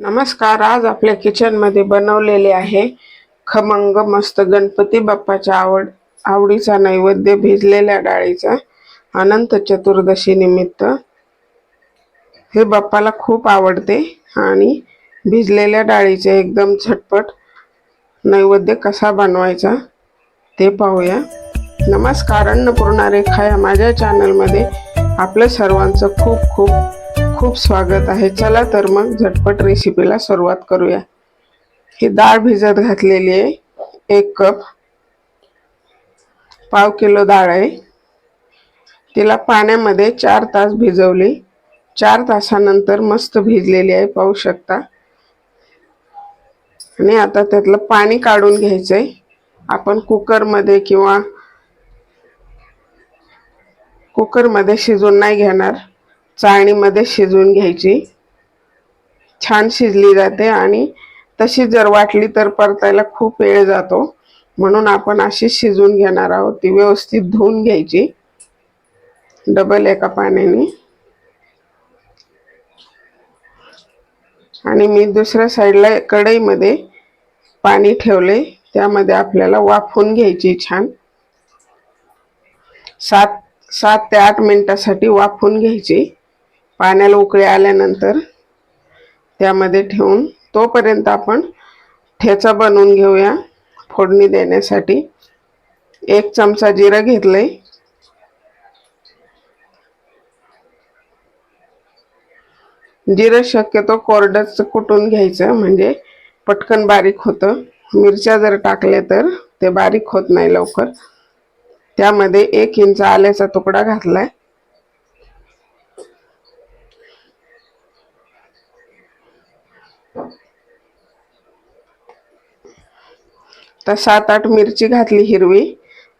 नमस्कार आज आपल्या किचनमध्ये बनवलेले आहे खमंग मस्त गणपती बाप्पाच्या आवड आवडीचा नैवेद्य भिजलेल्या डाळीचा अनंत चतुर्दशी निमित्त. हे बाप्पाला खूप आवडते आणि भिजलेल्या डाळीचे एकदम झटपट नैवेद्य कसा बनवायचा ते पाहूया. नमस्कार अन्नपूर्णा रेखा या माझ्या चॅनलमध्ये आपलं सर्वांचं खूप खूप खूप स्वागत आहे. चला तर मग झटपट रेसिपीला सुरुवात करूया. ही डाळ भिजत घातलेली आहे. एक कप. पाव किलो डाळ आहे. तिला पाण्यामध्ये चार तास भिजवली. चार तासानंतर मस्त भिजलेली आहे पाहू शकता. आणि आता त्यातलं पाणी काढून घ्यायचंय. आपण कुकरमध्ये किंवा कुकरमध्ये शिजून नाही घेणार. चाळणीमध्ये शिजवून घ्यायची. छान शिजली जाते आणि तशी जर वाटली तर परतायला खूप वेळ जातो. म्हणून आपण अशी शिजवून घेणार आहोत. ती व्यवस्थित धुवून घ्यायची. डबल एका पाण्याने. आणि मी दुसऱ्या साईडला कढईमध्ये पाणी ठेवले. त्यामध्ये आपल्याला वाफवून घ्यायची छान. सात सात ते आठ मिनिटासाठी वाफवून घ्यायची. पाण्याला उकळी आल्यानंतर त्यामध्ये ठेवून तोपर्यंत आपण ठेचा बनवून घेऊया फोडणी देण्यासाठी. एक चमचा जिरं घेतलंय. जिरं शक्यतो कोरडंच कुटून घ्यायचं म्हणजे पटकन बारीक होतं. मिरच्या जर टाकल्या तर ते बारीक होत नाही लवकर. त्यामध्ये एक इंच आल्याचा तुकडा घातलाय. तर सात आठ मिरची घातली हिरवी.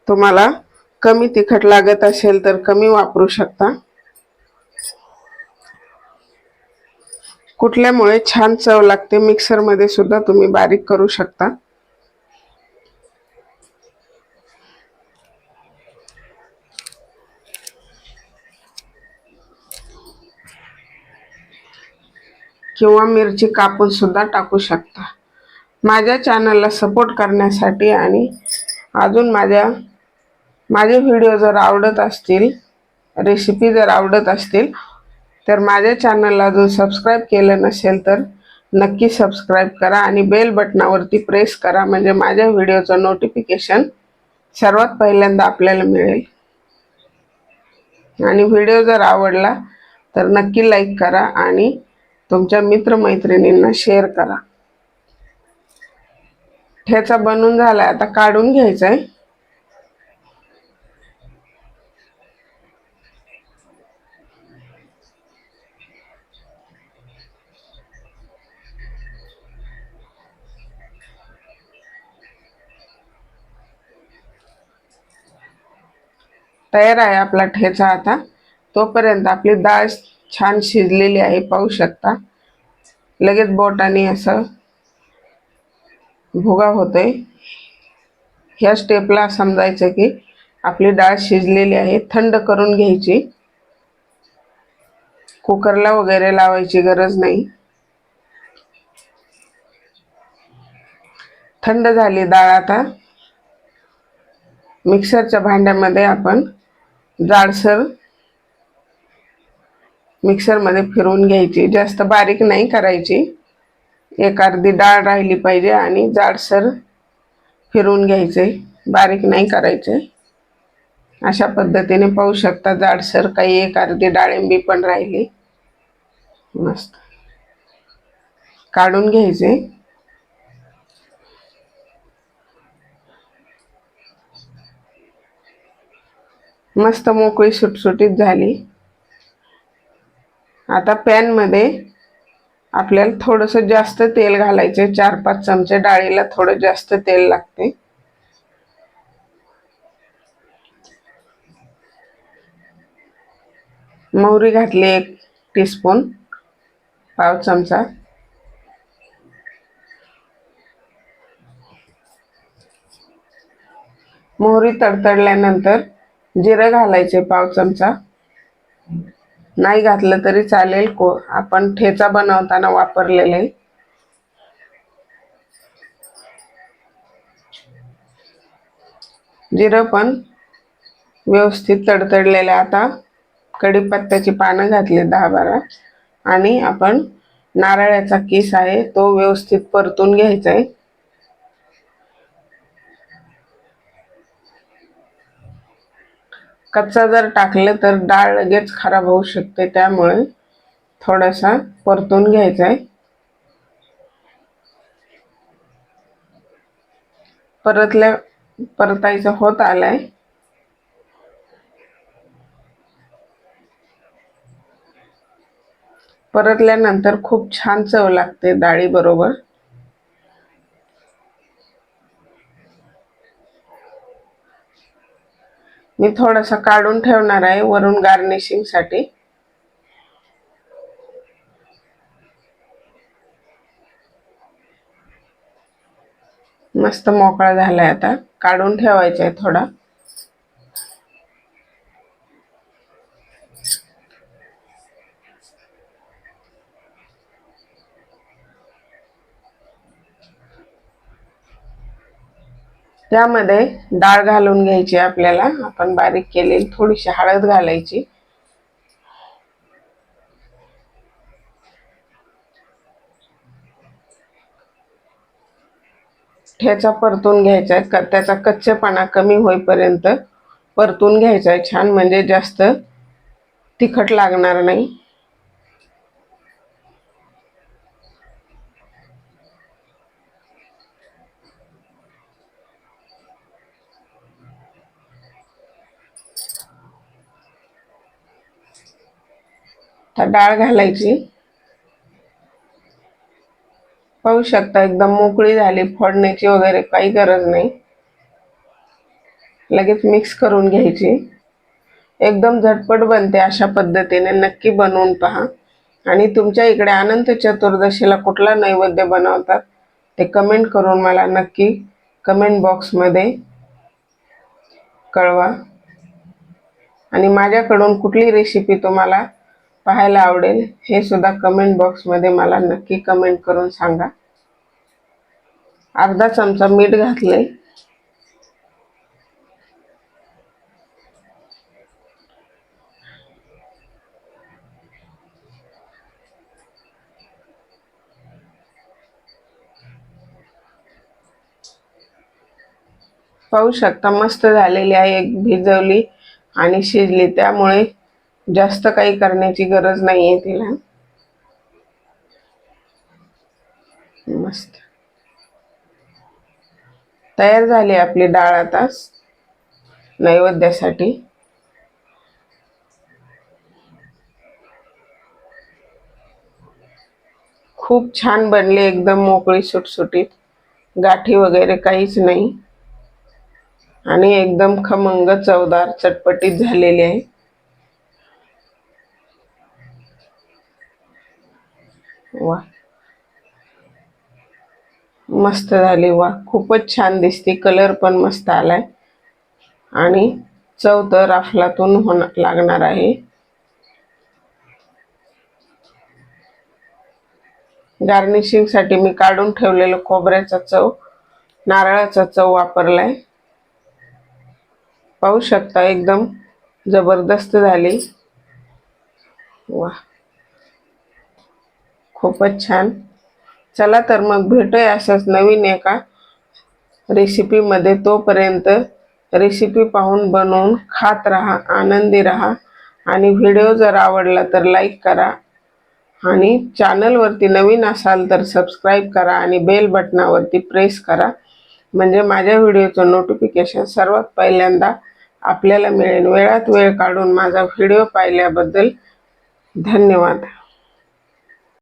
तुम्हाला कमी तिखट लागत असेल तर कमी वापरू शकता. कुठल्यामुळे छान चव लागते मिक्सरमध्ये सुद्धा तुम्ही बारीक करू शकता. किंवा मिरची कापून सुद्धा टाकू शकता. माझ्या चॅनलला सपोर्ट करण्यासाठी आणि अजून माझ्या माझे व्हिडिओ जर आवडत असतील रेसिपी जर आवडत असतील तर माझ्या चॅनलला अजून सबस्क्राईब केलं नसेल तर नक्की सबस्क्राईब करा आणि बेल बटनावरती प्रेस करा. म्हणजे माझ्या व्हिडिओचं नोटिफिकेशन सर्वात पहिल्यांदा आपल्याला मिळेल. आणि व्हिडिओ जर आवडला तर नक्की लाईक करा आणि तुमच्या मित्रमैत्रिणींना शेअर करा. ठेचा बनून झालाय. आता काढून घ्यायचा आहे तयार आहे आपला ठेचा आता. तोपर्यंत आपली डाळ छान शिजलेली आहे पाहू शकता. लगेच बोटाने असं भुगा होतोय. ह्या स्टेपला समजायचं की आपली डाळ शिजलेली आहे थंड करून घ्यायची. कुकरला वगैरे लावायची गरज नाही. थंड झाली डाळ आता. मिक्सरच्या भांड्यामध्ये आपण जाडसर मिक्सरमध्ये फिरवून घ्यायची. जास्त बारीक नाही करायची. एक अर्धी डाळ राहिली पाहिजे आणि जाडसर फिरवून घ्यायचे. बारीक नाही करायचे. अशा पद्धतीने पाहू शकता जाडसर. काही एक अर्धी डाळिंबी पण राहिली. मस्त. काढून घ्यायचे. मस्त मोकळी सुटसुटीत झाली. आता पॅनमध्ये आपल्याला थोडंसं जास्त तेल घालायचे चार पाच चमचे डाळीला थोडं जास्त तेल लागते मोहरी घातली एक टीस्पून पाव चमचा. मोहरी तडतडल्यानंतर जिरं घालायचे पाव चमचा. नाही घातलं तरी चालेल. को आपण ठेचा बनवताना वापरलेले. जिरं पण व्यवस्थित तडतडलेलं आता. कढीपत्त्याची पानं घातली दहा बारा. आणि आपण नारळाचा किस आहे तो व्यवस्थित परतून घ्यायचा आहे. कच्चा जर टाकलं तर डाळ लगेच खराब होऊ शकते त्यामुळे थोडासा परतून घ्यायचा आहे परतल्या परतायचं होत आलंय. परतल्यानंतर खूप छान चव लागते डाळी मी थोडासा काढून ठेवणार आहे वरून गार्निशिंगसाठी. मस्त मोकळा झालाय आता. काढून ठेवायचा आहे थोडा. त्यामध्ये डाळ घालून घ्यायची आपल्याला. आपण बारीक केलेली थोडीशी हळद घालायची. ठेचा परतून घ्यायचा आहे. त्याचा कच्चेपणा कमी होईपर्यंत परतून घ्यायचा आहे छान. म्हणजे जास्त तिखट लागणार नाही. आता डाळ घालायची. पाहू शकता एकदम मोकळी झाली फोडण्याची वगैरे काही गरज नाही. लगेच मिक्स करून घ्यायची. एकदम झटपट बनते अशा पद्धतीने नक्की बनवून पहा. आणि तुमच्या इकडे अनंत चतुर्दशीला कुठला नैवेद्य बनवतात ते कमेंट करून मला नक्की कमेंट बॉक्समध्ये कळवा. आणि माझ्याकडून कुठली रेसिपी तुम्हाला पाहायला आवडेल. हे सुद्धा कमेंट बॉक्समध्ये मला नक्की कमेंट करून सांगा. अर्धा चमचा मीठ घातले पाहू शकता मस्त झालेली आहे एक भिजवली आणि शिजली. त्यामुळे जास्त काही करण्याची गरज नाही आहे तिला. मस्त. तयार झाली आपली डाळ आता. नैवेद्यासाठी. खूप छान बनली एकदम मोकळी सुटसुटीत. गाठी वगैरे काहीच नाही. आणि एकदम खमंग चवदार चटपटीत झालेली आहे. वा. मस्त झाली वा. खूपच छान दिसते. कलर पण मस्त आलाय. आणि चव तर अफलातून होणार लागणार आहे. गार्निशिंगसाठी मी काढून ठेवलेलं खोबऱ्याचा चव नारळाचा चव वापरलाय. पाहू शकता एकदम जबरदस्त झाली. वा. खूपच छान. चला तर मग भेटूया असंच नवीन एका रेसिपीमध्ये तोपर्यंत रेसिपी पाहून बनवून खात राहा आनंदी राहा. आणि व्हिडिओ जर आवडला तर लाईक करा. आणि चॅनलवरती नवीन असाल तर सबस्क्राईब करा आणि बेल बटनावरती प्रेस करा. म्हणजे माझ्या व्हिडिओचं नोटिफिकेशन सर्वात पहिल्यांदा आपल्याला मिळेल. वेळात वेळ काढून माझा व्हिडिओ पाहिल्याबद्दल धन्यवाद.